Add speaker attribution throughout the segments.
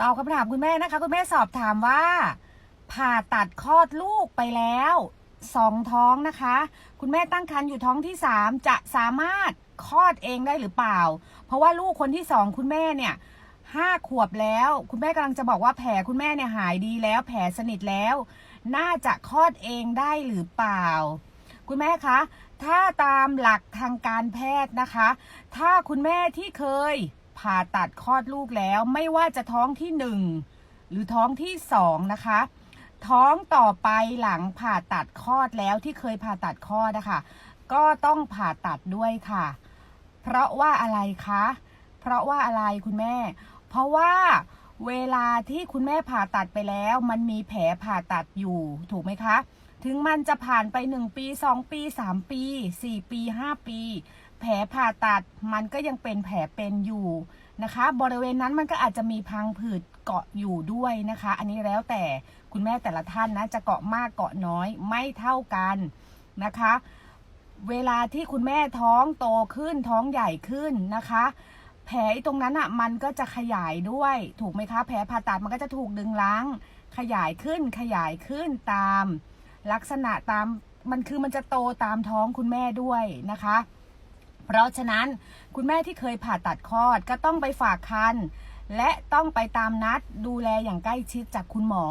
Speaker 1: ตอบคำถามคุณแม่นะคะ คุณแม่สอบถามว่า ผ่าตัดคลอดลูกไปแล้วสองท้องนะคะ คุณแม่ตั้งครรภ์อยู่ท้องที่สามจะสามารถคลอดเองได้หรือเปล่า เพราะว่าลูกคนที่สองคุณแม่เนี่ยห้าขวบแล้ว คุณแม่กำลังจะบอกว่าแผลคุณแม่เนี่ยหายดีแล้ว แผลสนิทแล้ว น่าจะคลอดเองได้หรือเปล่า คุณแม่คะ ถ้าตามหลักทางการแพทย์นะคะ ถ้าคุณแม่ที่เคย ผ่าตัดคลอดลูกแล้ว ไม่ว่าจะท้องที่หนึ่งหรือท้องที่สองนะคะ ท้องต่อไปหลังผ่าตัดคลอดแล้วที่เคยผ่าตัดคลอดนะคะก็ต้องผ่าตัดด้วยค่ะ เพราะว่าอะไรคะ เพราะว่าอะไรคุณแม่ เพราะว่าเวลาที่คุณแม่ผ่าตัดไปแล้ว มันมีแผลผ่าตัดอยู่ถูกไหมคะ ถึงมันจะผ่านไป 1 ปี 2 ปี 3 ปี 4 ปี 5 ปี แผลผ่าตัดมันก็ยังเป็นแผลเป็นอยู่นะคะ บริเวณนั้นมันก็อาจจะมีพังผืดเกาะอยู่ด้วยนะคะ อันนี้แล้วแต่คุณแม่แต่ละท่านนะจะเกาะมากเกาะน้อยไม่เท่ากันนะคะ เวลาที่คุณแม่ท้องโตขึ้นท้องใหญ่ขึ้นนะคะ แผลตรงนั้นอะมันก็จะขยายด้วยถูกไหมคะแผลผ่าตัดมันก็จะถูกดึงล้าง ขยายขึ้นขยายขึ้นตาม ลักษณะตามมันคือมันจะโตตามท้องคุณแม่ด้วยนะคะ เพราะฉะนั้นคุณแม่ที่เคยผ่าตัดคลอดก็ต้องไปฝากคันและต้องไปตามนัดดูแลอย่างใกล้ชิดจากคุณหมอ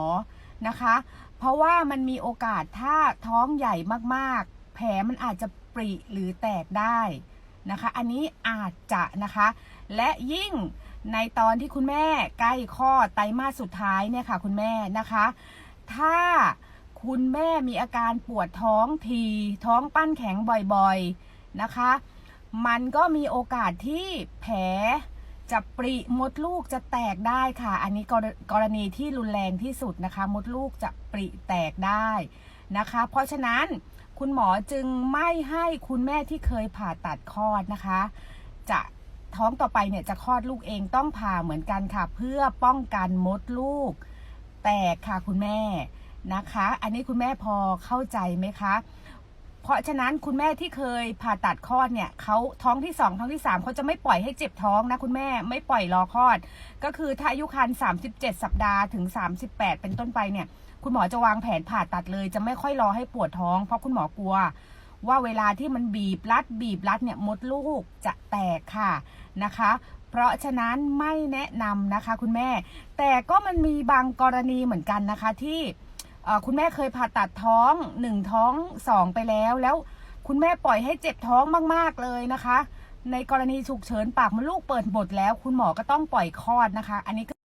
Speaker 1: นะคะ เพราะว่ามันมีโอกาสถ้าท้องใหญ่มากๆ แผลมันอาจจะปริหรือแตกได้นะคะ อันนี้อาจจะนะคะ และยิ่งในตอนที่คุณแม่ใกล้คลอดไตรมาสสุดท้ายเนี่ยค่ะคุณแม่นะคะ ถ้าคุณแม่มีอาการปวดท้องทีท้องปั้นแข็งบ่อยๆนะคะ มันก็มีโอกาสที่แผลจะปริมดลูกจะแตกได้ค่ะ อันนี้กรณีที่รุนแรงที่สุดนะคะ มดลูกจะปริแตกได้นะคะ เพราะฉะนั้นคุณหมอจึงไม่ให้คุณแม่ที่เคยผ่าตัดคลอดนะคะ จะท้องต่อไปเนี่ยจะคลอดลูกเองต้องผ่าเหมือนกันค่ะ เพื่อป้องกันมดลูก แตกค่ะคุณแม่นะคะ อันนี้คุณแม่พอเข้าใจไหมคะ เพราะฉะนั้นคุณแม่ที่เคยผ่าตัดคลอดเนี่ยเขาท้องที่สองท้องที่สามเขาจะไม่ปล่อยให้เจ็บท้องนะคุณแม่ไม่ปล่อยรอคลอด ก็คือถ้าอายุครรภ์37 สัปดาห์ถึง 38 เป็นต้นไปเนี่ย คุณหมอจะวางแผนผ่าตัดเลย จะไม่ค่อยรอให้ปวดท้อง เพราะคุณหมอกลัว ว่าเวลาที่มันบีบรัด บีบรัดเนี่ยมดลูกจะแตกค่ะนะคะ เพราะฉะนั้นไม่แนะนำนะคะคุณแม่ แต่ก็มันมีบางกรณีเหมือนกันนะคะที่ คุณแม่เคยผ่าตัดท้องหนึ่งท้องสองไปแล้ว แล้วคุณแม่ปล่อยให้เจ็บท้องมาก ๆ เลยนะคะ ในกรณีฉุกเฉินปากมดลูกเปิดบดแล้ว คุณหมอก็ต้องปล่อยคลอดนะคะ อันนี้